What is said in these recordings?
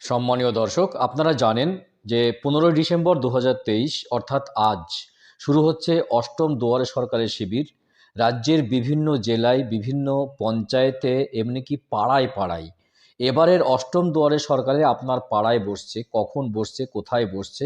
সম্মানীয় দর্শক, আপনারা জানেন যে পনেরোই ডিসেম্বর দু হাজার তেইশ, অর্থাৎ আজ, শুরু হচ্ছে অষ্টম দুয়ারে সরকারের শিবির। রাজ্যের বিভিন্ন জেলায়, বিভিন্ন পঞ্চায়েতে, এমনি কি পাড়ায় পাড়ায়। এবারের অষ্টম দুয়ারে সরকারে আপনার পাড়ায় বসছে, কখন বসছে, কোথায় বসছে।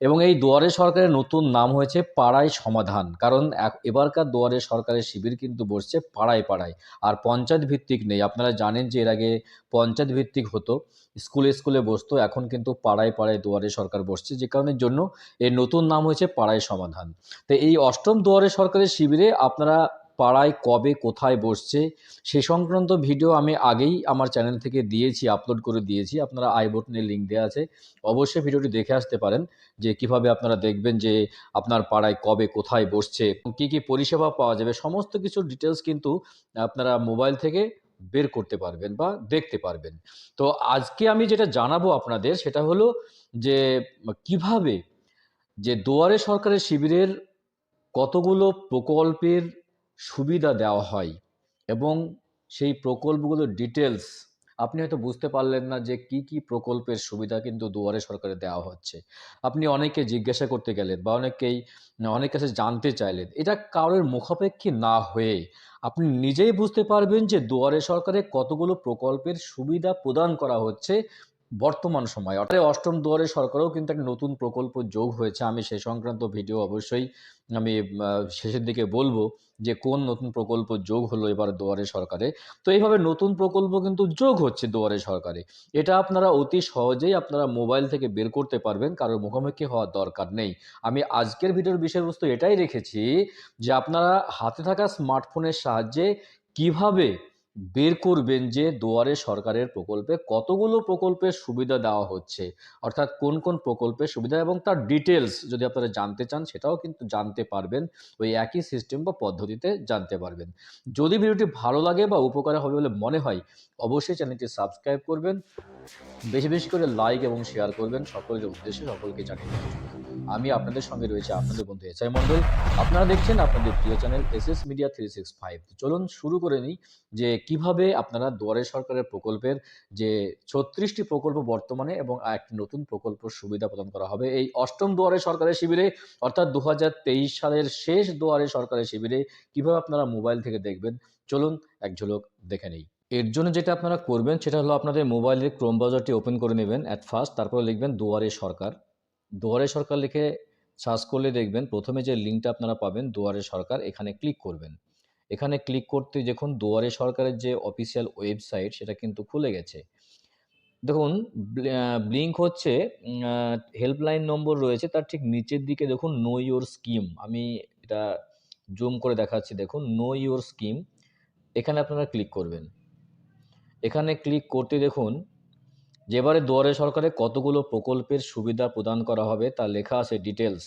এবং এই দুয়ারে সরকারের নতুন নাম হয়েছে পাড়ায় সমাধান। কারণ এবারকার দুয়ারে সরকারের শিবির কিন্তু বসছে পাড়ায় পাড়ায়। আর পঞ্চায়েত ভিত্তিক নেই। আপনারা জানেন যে এর আগে পঞ্চায়েত ভিত্তিক হতো, স্কুলে স্কুলে বসতো, এখন কিন্তু পাড়ায় পাড়ায় দুয়ারে সরকার বসছে। যে কারণের জন্য এর নতুন নাম হয়েছে পাড়ায় সমাধান। তো এই অষ্টম দুয়ারে সরকারের শিবিরে আপনারা পাড়ায় কবে কোথায় বসছে, সে সংক্রান্ত ভিডিও আমি আগেই আমার চ্যানেল থেকে দিয়েছি, আপলোড করে দিয়েছি, আপনারা আই বটনের লিঙ্ক দেওয়া আছে, অবশ্যই ভিডিওটি দেখে আসতে পারেন, যে কীভাবে আপনারা দেখবেন যে আপনার পাড়ায় কবে কোথায় বসছে, কী কী পরিষেবা পাওয়া যাবে, সমস্ত কিছু ডিটেলস কিন্তু আপনারা মোবাইল থেকে বের করতে পারবেন বা দেখতে পারবেন। তো আজকে আমি যেটা জানাব আপনাদের, সেটা হলো যে কীভাবে যে দুয়ারে সরকারের শিবিরের কতগুলো প্রকল্পের সুবিধা দেওয়া হয় এবং সেই প্রকল্পগুলোর ডিটেলস আপনি হয়তো বুঝতে পারলেন না যে কি কি প্রকল্পের সুবিধা কিন্তু দুয়ারে সরকারে দেওয়া হচ্ছে। আপনি অনেকে জিজ্ঞাসা করতে গেলেন বা অনেকেই অনেক কাছে জানতে চাইলেন, এটা কারোর মুখাপেক্ষী না হয়ে আপনি নিজেই বুঝতে পারবেন যে দুয়ারে সরকারে কতগুলো প্রকল্পের সুবিধা প্রদান করা হচ্ছে বর্তমান সময়ে। অর্থাৎ অষ্টম দুয়ারে সরকারও কিন্তু একটা নতুন প্রকল্প যোগ হয়েছে। আমি সে সংক্রান্ত ভিডিও অবশ্যই আমি শেষের দিকে বলব যে কোন নতুন প্রকল্প যোগ হলো এবার দুয়ারে সরকারে। তো এইভাবে নতুন প্রকল্প কিন্তু যোগ হচ্ছে দুয়ারে সরকারে। এটা আপনারা অতি সহজেই আপনারা মোবাইল থেকে বের করতে পারবেন, কারোর মুখোমুখি হওয়ার দরকার নেই। আমি আজকের ভিডিওর বিষয়বস্তু এটাই রেখেছি যে আপনারা হাতে থাকা স্মার্টফোনের সাহায্যে কীভাবে বের করবেন যে দুয়ারে সরকারের প্রকল্পে কতগুলো প্রকল্পের সুবিধা দেওয়া হচ্ছে, অর্থাৎ কোন কোন প্রকল্পের সুবিধা এবং তার ডিটেলস যদি আপনারা জানতে চান সেটাও কিন্তু জানতে পারবেন, ওই একই সিস্টেম বা পদ্ধতিতে জানতে পারবেন যদি ভিডিওটি ভালো লাগে বা উপকার হবে বলে মনে হয়, অবশ্যই চ্যানেলটি সাবস্ক্রাইব করবেন, বেশি বেশি করে লাইক এবং শেয়ার করবেন, সকলের উদ্দেশ্যে সকলকে জানিয়ে। আমি আপনাদের সঙ্গে রয়েছে আপনাদের বন্ধু এস আই মন্ডল আপনারা দেখছেন আপনাদের প্রিয় channel S S media three six five. চলুন শুরু করে নিই যে কীভাবে আপনারা দুয়ারে সরকারের প্রকল্পের যে ছত্রিশটি প্রকল্প বর্তমানে এবং একটি নতুন প্রকল্প সুবিধা প্রদান করা হবে। এই অষ্টম দুয়ারে সরকারের শিবিরে অর্থাৎ দু হাজার তেইশ সালের শেষ দুয়ারে সরকারের শিবিরে কীভাবে আপনারা মোবাইল থেকে দেখবেন? চলুন এক ঝলক দেখে নেই। এর জন্য যেটা আপনারা করবেন সেটা হলো আপনাদের মোবাইলের ক্রোম ব্রাউজারটি ওপেন করে নেবেন অ্যাট ফার্স্ট। তারপরে লিখবেন দুয়ারে সরকার। দুয়ারে সরকার লিখে সার্চ করলে দেখবেন প্রথমে যে লিঙ্কটা আপনারা পাবেন দুয়ারে সরকার, এখানে ক্লিক করবেন। এখানে ক্লিক করতে দেখুন দুয়ারে সরকারের যে অফিসিয়াল ওয়েবসাইট সেটা কিন্তু খুলে গেছে। দেখুন ব্লিঙ্ক হচ্ছে হেল্পলাইন নম্বর রয়েছে, তার ঠিক নিচের দিকে দেখুন নো ইওর স্কিম আমি এটা জুম করে দেখাচ্ছি, দেখুন নো ইওর স্কিম এখানে আপনারা ক্লিক করবেন। এখানে ক্লিক করতে দেখুন যে এবারে দুয়ারে সরকারে কতগুলো প্রকল্পের সুবিধা প্রদান করা হবে তা লেখা আছে ডিটেলস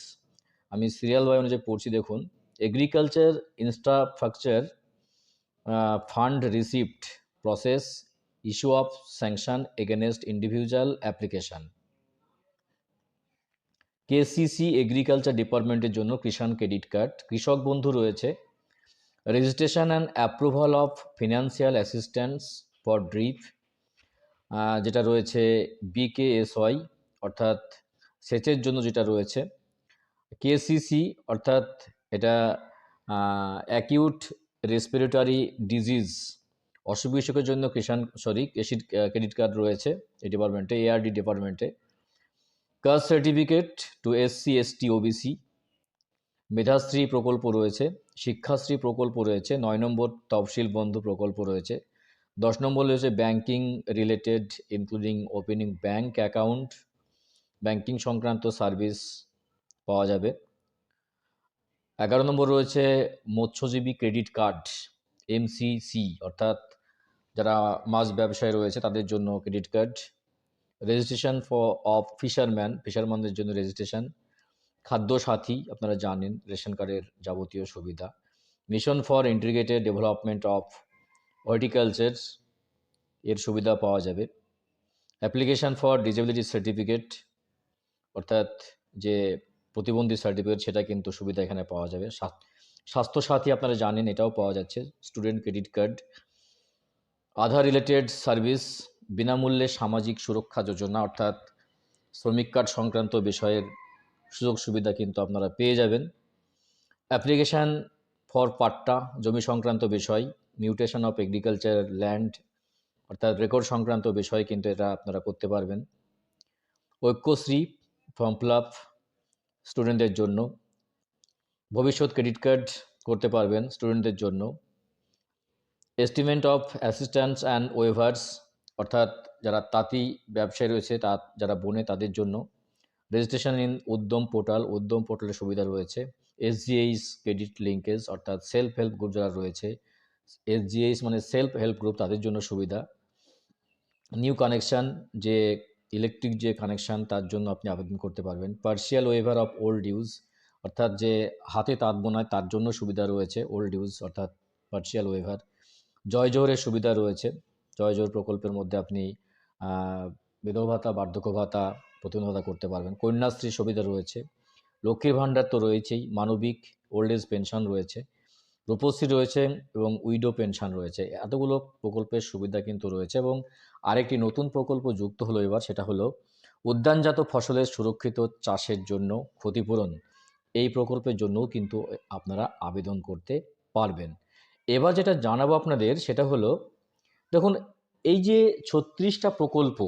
আমি সিরিয়াল বাই অনুযায়ী পড়ছি, দেখুন। Agriculture infrastructure fund receipt process issue of sanction against individual application KCC agriculture ডিপার্টমেন্টের জন্য কিষাণ ক্রেডিট কার্ড কৃষক বন্ধু রয়েছে। Registration and approval of financial assistance for drip যেটা রয়েছে বিকেএসওয়াই অর্থাৎ সেচের জন্য যেটা রয়েছে। কেসিসি অর্থাৎ এটা অ্যাকিউট রেসপিরেটরি ডিজিজ অসুখ বিসুখের জন্য কিষাণ সরি ক্রেডিট কার্ড রয়েছে এই ডিপার্টমেন্টে এআরডি ডিপার্টমেন্টে caste certificate to SC ST OBC Medhashree প্রকল্প রয়েছে, শিক্ষাশ্রী প্রকল্প রয়েছে, নয় নম্বর তফসিল বন্ধু প্রকল্প রয়েছে। দশ নম্বর রয়েছে banking related including opening bank account banking সংক্রান্ত সার্ভিস পাওয়া যাবে। এগারো নম্বর রয়েছে মৎস্যজীবী ক্রেডিট কার্ড এমসিসি অর্থাৎ যারা মাছ ব্যবসায় রয়েছে তাদের জন্য credit card registration for of fisherman ফিশারম্যানদের জন্য রেজিস্ট্রেশন খাদ্য সাথী আপনারা জানেন রেশন কার্ডের যাবতীয় সুবিধা mission for integrated development of horticulture এর সুবিধা পাওয়া যাবে। অ্যাপ্লিকেশান ফর ডিজেবিলিটি সার্টিফিকেট অর্থাৎ যে প্রতিবন্ধী সার্টিফিকেট সেটা কিন্তু সুবিধা এখানে পাওয়া যাবে। স্বাস্থ- স্বাস্থ্যসাথী আপনারা জানেন, এটাও পাওয়া যাচ্ছে। Student credit card Aadhaar related service বিনামূল্যে সামাজিক সুরক্ষা যোজনা, অর্থাৎ শ্রমিক কার্ড সংক্রান্ত বিষয়ের সুযোগ সুবিধা কিন্তু আপনারা পেয়ে যাবেন। অ্যাপ্লিকেশান ফর পাট্টা, জমি সংক্রান্ত বিষয় মিউটেশন অফ এগ্রিকালচার ল্যান্ড অর্থাৎ রেকর্ড সংক্রান্ত বিষয় কিন্তু এটা আপনারা করতে পারবেন। ঐক্যশ্রী ফর্ম ফিল আপ স্টুডেন্টদের জন্য। ভবিষ্যৎ ক্রেডিট কার্ড করতে পারবেন স্টুডেন্টদের জন্য। Estimate of assistance and waivers অর্থাৎ যারা তাঁতি ব্যবসায়ী রয়েছে, তা যারা বনে তাদের জন্য। রেজিস্ট্রেশন ইন উদ্যম পোর্টাল উদ্যম পোর্টালের সুবিধা রয়েছে। এসজিএইচ ক্রেডিট লিঙ্কেজ অর্থাৎ সেলফ হেল্প গ্রুপ যারা রয়েছে এসজিএইচ মানে সেলফ হেল্প গ্রুপ তাদের জন্য সুবিধা। নিউ কানেকশান, যে ইলেকট্রিক যে কানেকশান, তার জন্য আপনি আবেদন করতে পারবেন। Partial waiver of old use, অর্থাৎ যে হাতে তাঁত বোনায় তার জন্য সুবিধা রয়েছে ওল্ড ইউজ, অর্থাৎ পার্সিয়াল ওয়েভার। জয় জোহরের সুবিধা রয়েছে। জয় জোহর প্রকল্পের মধ্যে আপনি বিধবা ভাতা, বার্ধক্য ভাতা প্রতিবন্ধী করতে পারবেন। কন্যাশ্রী সুবিধা রয়েছে। লক্ষ্মীর ভাণ্ডার তো রয়েছেই। মানবিক, ওল্ড এজ পেনশন রয়েছে। রূপশ্রী রয়েছে এবং উইডো পেনশন রয়েছে। এতগুলো প্রকল্পের সুবিধা কিন্তু রয়েছে এবং আরেকটি নতুন প্রকল্প যুক্ত হলো এবার, সেটা হলো উদ্যানজাত ফসলের সুরক্ষিত চাষের জন্য ক্ষতিপূরণ। এই প্রকল্পের জন্যও কিন্তু আপনারা আবেদন করতে পারবেন। এবার যেটা জানাব আপনাদের, সেটা হলো, দেখুন, এই যে ছত্রিশটা প্রকল্প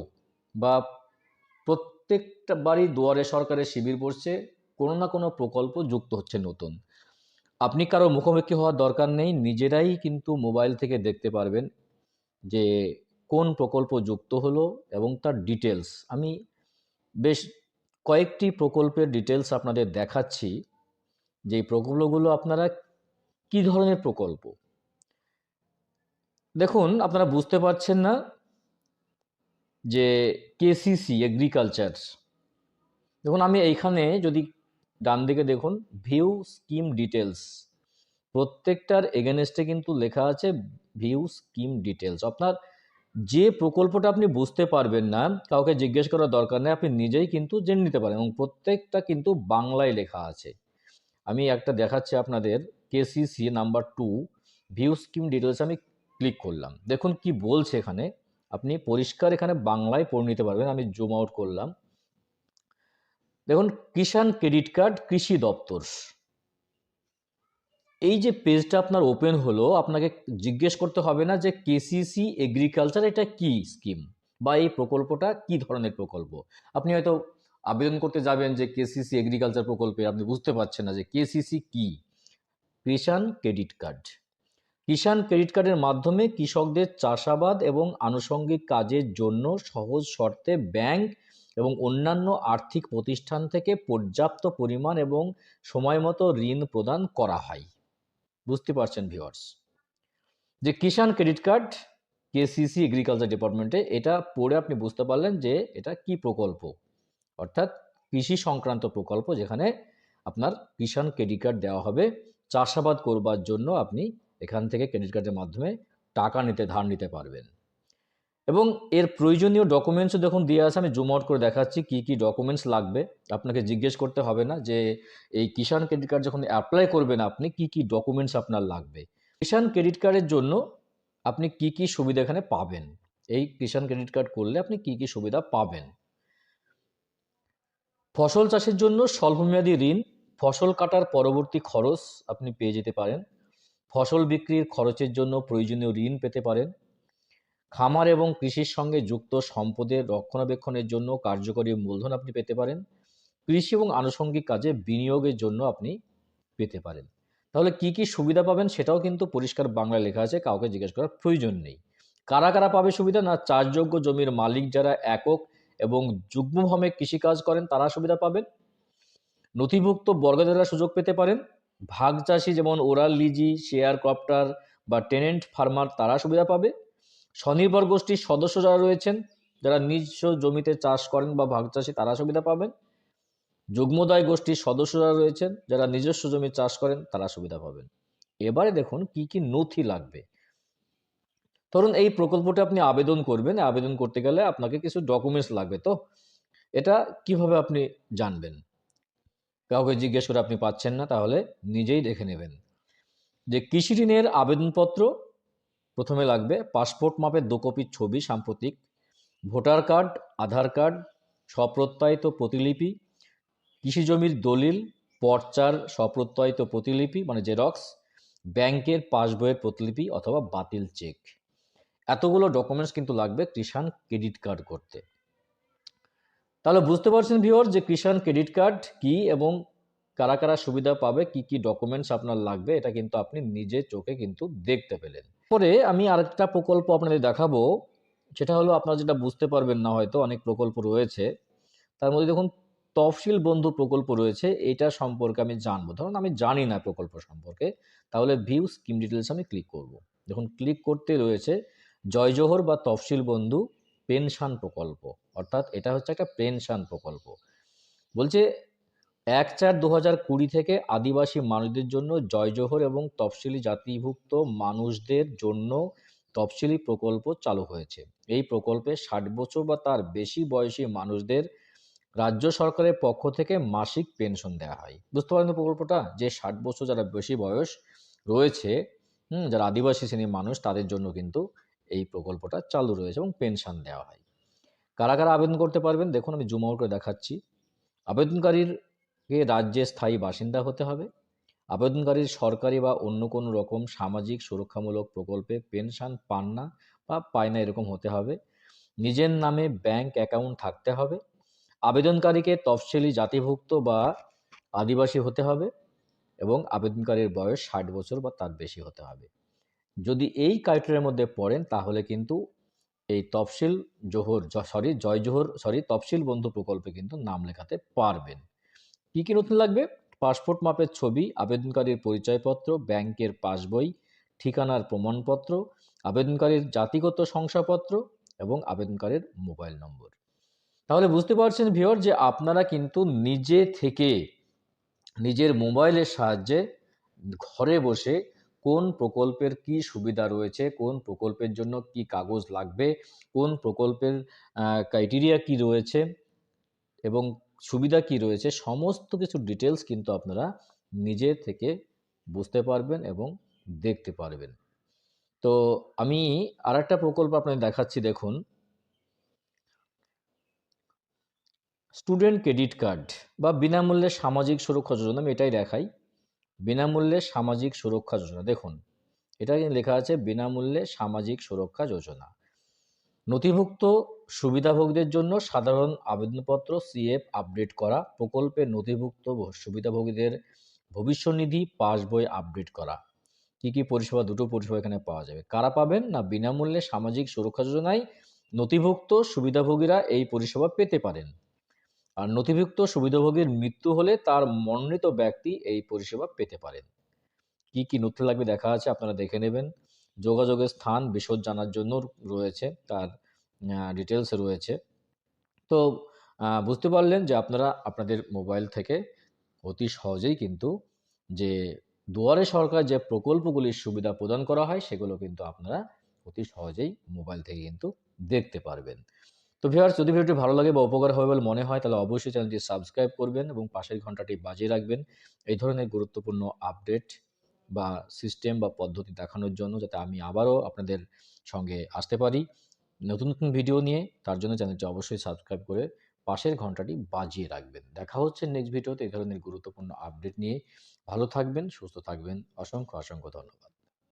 বা প্রত্যেকটা বাড়ি দুয়ারে সরকারের শিবির বসছে কোনো না কোনো প্রকল্প যুক্ত হচ্ছে নতুন। আপনি কারও মুখোমুখি হওয়ার দরকার নেই, নিজেরাই কিন্তু মোবাইল থেকে দেখতে পারবেন যে কোন প্রকল্প যুক্ত হলো এবং তার ডিটেলস আমি বেশ কয়েকটি প্রকল্পের ডিটেলস আপনাদের দেখাচ্ছি, যে প্রকল্পগুলো আপনারা কি ধরনের প্রকল্প? দেখুন, আপনারা বুঝতে পারছেন না যে কেসিসি এগ্রিকালচার দেখুন, আমি এইখানে যদি ডান দিকে দেখুন ভিউ স্কিম ডিটেলস প্রত্যেকটার এগেনস্টে কিন্তু লেখা আছে ভিউ স্কিম ডিটেলস আপনার যে প্রকল্পটা আপনি বুঝতে পারবেন না, কাউকে জিজ্ঞেস করার দরকার নেই, আপনি নিজেই কিন্তু জেনে নিতে পারেন এবং প্রত্যেকটা কিন্তু বাংলায় লেখা আছে। আমি একটা দেখাচ্ছি আপনাদের KCC number to view scheme details আমি ক্লিক করলাম। দেখুন কি বলছে এখানে। আপনি পরিষ্কার এখানে বাংলায় পড়ে নিতে পারবেন, আমি জুম আউট করলাম। দেখুন, কিষাণ ক্রেডিট কার্ড কৃষি দপ্তর। এই যে পেজটা আপনার ওপেন হলো, আপনাকে জিজ্ঞেস করতে হবে না যে কেসিসি এগ্রিকালচার এটা কি স্কিম বা এই প্রকল্পটা কি ধরনের প্রকল্প? আপনি হয়তো আবেদন করতে যাবেন যে কেসিসি এগ্রিকালচার প্রকল্পে, আপনি বুঝতে পারছেন না যে কেসিসি কি। Kisan credit card. Kisan credit কার্ডের মাধ্যমে কৃষকদের চাষাবাদ এবং আনুষঙ্গিক কাজের জন্য সহজ শর্তে ব্যাংক এবং অন্যান্য আর্থিক প্রতিষ্ঠান থেকে পর্যাপ্ত পরিমাণ এবং সময়মতো ঋণ প্রদান করা হয়। বুঝতে পারছেন ভিউয়ার্স যে Kisan credit card, KCC agriculture ডিপার্টমেন্টে এটা পড়ে আপনি বুঝতে পারলেন যে এটা কি প্রকল্প। অর্থাৎ কৃষি সংক্রান্ত প্রকল্প যেখানে আপনার কিষাণ ক্রেডিট কার্ড দেওয়া হবে। চাষাবাদ করবার জন্য আপনি এখান থেকে ক্রেডিট কার্ডের মাধ্যমে টাকা নিতে, ধার নিতে পারবেন। এবং এর প্রয়োজনীয় ডকুমেন্টসও দেখুন দিয়ে আছে, আমি জুম আউট করে দেখাচ্ছি কি কি ডকুমেন্টস লাগবে। আপনাকে জিজ্ঞেস করতে হবে না যে এই কিষাণ ক্রেডিট কার্ড যখন অ্যাপ্লাই করবেন আপনি, কি কি ডকুমেন্টস আপনার লাগবে? কিষাণ ক্রেডিট কার্ডের জন্য আপনি কি কি সুবিধা এখানে পাবেন? এই কিষাণ ক্রেডিট কার্ড করলে আপনি কি কি সুবিধা পাবেন? ফসল চাষের জন্য স্বল্পমেয়াদী ঋণ, ফসল কাটার পরবর্তী খরচ আপনি পেয়ে যেতে পারেন। ফসল বিক্রির খরচের জন্য প্রয়োজনীয় ঋণ পেতে পারেন। খামার এবং কৃষির সঙ্গে যুক্ত সম্পদের রক্ষণাবেক্ষণের জন্য কার্যকরী মূলধন আপনি পেতে পারেন। কৃষি এবং আনুষঙ্গিক কাজে বিনিয়োগের জন্য আপনি পেতে পারেন। তাহলে কি কি সুবিধা পাবেন সেটাও কিন্তু পরিষ্কার বাংলায় লেখা আছে, কাউকে জিজ্ঞেস করার প্রয়োজন নেই। কারা কারা পাবে সুবিধা? না, চাষযোগ্য জমির মালিক যারা একক এবং যুগ্মভাবে কৃষিকাজ করেন, তারা সুবিধা পাবেন। নথিভুক্ত বর্গদাররা সুযোগ পেতে পারেন। ভাগ চাষি যেমন ওরাল লিজি, শেয়ার ক্রপ্টার বা টেনেন্ট ফার্মার, তারা সুবিধা পাবে। স্বনির্ভর গোষ্ঠীর সদস্য যারা রয়েছেন, যারা নিজস্ব জমিতে চাষ করেন বা ভাগ চাষি তারা সুবিধা পাবেন। যুগ্মদায় গোষ্ঠীর সদস্য যারা রয়েছেন, যারা নিজস্ব জমি চাষ করেন, তারা সুবিধা পাবেন। এবারে দেখুন কি কি নথি লাগবে। ধরুন এই প্রকল্পটা আপনি আবেদন করবেন, আবেদন করতে গেলে আপনাকে কিছু ডকুমেন্টস লাগবে তো। এটা কীভাবে আপনি জানবেন? কাউকে জিজ্ঞেস করে আপনি পাচ্ছেন না, তাহলে নিজেই দেখে নেবেন। যে কৃষি ঋণের আবেদনপত্র প্রথমে লাগবে পাসপোর্ট মাপের দু কপির ছবি সাম্প্রতিক, ভোটার কার্ড, আধার কার্ড, স্বপ্রত্যয়িত প্রতিলিপি, কৃষি জমির দলিল, পর্চার স্বপ্রত্যয়িত প্রতিলিপি মানে জেরক্স, ব্যাংকের পাসবইয়ের প্রতিলিপি অথবা বাতিল চেক। এতগুলো ডকুমেন্টস কিন্তু লাগবে কিষাণ ক্রেডিট কার্ড করতে। তাহলে বুঝতে পারছেন ভিওর যে কিষাণ ক্রেডিট কার্ড কি এবং কারা কারা সুবিধা পাবে, কি কি ডকুমেন্টস আপনার লাগবে, এটা কিন্তু আপনি নিজে চোখে কিন্তু দেখতে পেলেন। পরে আমি আরেকটা প্রকল্প আপনাদের দেখাবো। সেটা হলো আপনারা যেটা বুঝতে পারবেন না হয়তো, অনেক প্রকল্প রয়েছে। তার মধ্যে দেখুন, তফসিল বন্ধু প্রকল্প রয়েছে, এটা সম্পর্কে আমি জানব। ধরুন আমি জানি না প্রকল্প সম্পর্কে, তাহলে ভিউ স্কিম ডিটেলস আমি ক্লিক করব। দেখুন ক্লিক করতে রয়েছে, জয়জোহর বা তফসিল বন্ধু পেনশন প্রকল্প। অর্থাৎ এটা হচ্ছে একটা পেনশন প্রকল্প। বলছে এক চার দু হাজার কুড়ি থেকে আদিবাসী মানুষদের জন্য জয়জোহর এবং তফসিলি জাতিভুক্ত মানুষদের জন্য তফসিলি প্রকল্প চালু হয়েছে। এই প্রকল্পে ষাট বছর বা তার বেশি বয়সী মানুষদের রাজ্য সরকারের পক্ষ থেকে মাসিক পেনশন দেওয়া হয়। বুঝতে পারেন তো প্রকল্পটা? যে ষাট বছর যারা বেশি বয়স রয়েছে যারা আদিবাসী শ্রেণির মানুষ, তাদের জন্য কিন্তু এই প্রকল্পটা চালু রয়েছে এবং পেনশন দেওয়া হয়। কারা কারা আবেদন করতে পারবেন? দেখুন, আমি জুম করে দেখাচ্ছি। আবেদনকারীর কে রাজ্যের স্থায়ী বাসিন্দা হতে হবে? আবেদনকারীর সরকারি বা অন্য কোনো রকম সামাজিক সুরক্ষামূলক প্রকল্পে পেনশন পান না বা পায় না এরকম হতে হবে। নিজের নামে ব্যাংক অ্যাকাউন্ট থাকতে হবে। আবেদনকারীকে তফসিলি জাতিভুক্ত বা আদিবাসী হতে হবে এবং আবেদনকারীর বয়স ষাট বছর বা তার বেশি হতে হবে। যদি এই ক্রাইটেরিয়ার মধ্যে পড়েন, তাহলে কিন্তু এই তফসিল জোহর সরি জয় জোহর সরি তফসিল বন্ধু প্রকল্পে কিন্তু নাম লেখাতে পারবেন। কি কি নতুন লাগবে? পাসপোর্ট মাপের ছবি, আবেদনকারীর পরিচয়পত্র, ব্যাংকের পাসবই, ঠিকানার প্রমাণপত্র, আবেদনকারীর জাতিগত শংসাপত্র এবং আবেদনকারীর মোবাইল নম্বর। তাহলে বুঝতে পারছেন ভিওর যে আপনারা কিন্তু নিজে থেকে নিজের মোবাইলের সাহায্যে ঘরে বসে কোন প্রকল্পের কি সুবিধা রয়েছে, কোন প্রকল্পের জন্য কি কাগজ লাগবে, কোন প্রকল্পের ক্রাইটেরিয়া কি রয়েছে এবং সুবিধা কি রয়েছে? সমস্ত কিছু ডিটেলস কিন্তু আপনারা নিজে থেকে বুঝতে পারবেন এবং দেখতে পারবেন। তো আমি আর একটা প্রকল্প আপনাদের দেখাচ্ছি, দেখুন। স্টুডেন্ট ক্রেডিট কার্ড বা বিনামূল্যে সামাজিক সুরক্ষা যোজনা, আমি এটাই দেখাই। বিনামূল্যে সামাজিক সুরক্ষা যোজনা, দেখুন। এটা লেখা আছে, বিনামূল্যে সামাজিক সুরক্ষা যোজনা। নথিভুক্ত সুবিধাভোগীদের জন্য সাধারণ আবেদনপত্র সিএফ আপডেট করা, প্রকল্পের নথিভুক্ত সুবিধাভোগীদের ভবিষ্যনিধি পাস বই আপডেট করা। কি কি পরিষেবা, দুটো পরিষেবা এখানে পাওয়া যাবে। কারা পাবেন না বিনামূল্যে সামাজিক সুরক্ষা যোজনায় নথিভুক্ত সুবিধাভোগীরা এই পরিষেবা পেতে পারেন। আর নথিভুক্ত সুবিধাভোগীর মৃত্যু হলে তার মনোনীত ব্যক্তি এই পরিষেবা পেতে পারেন। কি কি নথি লাগবে দেখা আছে, আপনারা দেখে নেবেন। যোগাযোগের স্থান, বিশদ জানার জন্য রয়েছে তার ডিটেলস রয়েছে। তো বুঝতে পারলেন যে আপনারা আপনাদের মোবাইল থেকে অতি সহজেই কিন্তু যে দুয়ারে সরকার যে প্রকল্পগুলির সুবিধা প্রদান করা হয়, সেগুলো কিন্তু আপনারা অতি সহজেই মোবাইল থেকে কিন্তু দেখতে পারবেন। তো ভিউয়ার্স, যদি ভিডিওটি ভালো লাগে বা উপকার হবে বলে মনে হয়, তাহলে অবশ্যই চ্যানেলটি সাবস্ক্রাইব করবেন এবং পাশের ঘন্টাটি বাজিয়ে রাখবেন। এই ধরনের গুরুত্বপূর্ণ আপডেট বা সিস্টেম বা পদ্ধতি দেখানোর জন্য যাতে আমি আবারও আপনাদের সঙ্গে আসতে পারি। নতুন নতুন ভিডিও নিয়ে, তার জন্য চ্যানেলটি অবশ্যই সাবস্ক্রাইব করে পাশের ঘন্টাটি বাজিয়ে রাখবেন। দেখা হচ্ছে নেক্সট ভিডিওতে এই ধরনের গুরুত্বপূর্ণ আপডেট নিয়ে। ভালো থাকবেন, সুস্থ থাকবেন। অসংখ্য অসংখ্য ধন্যবাদ।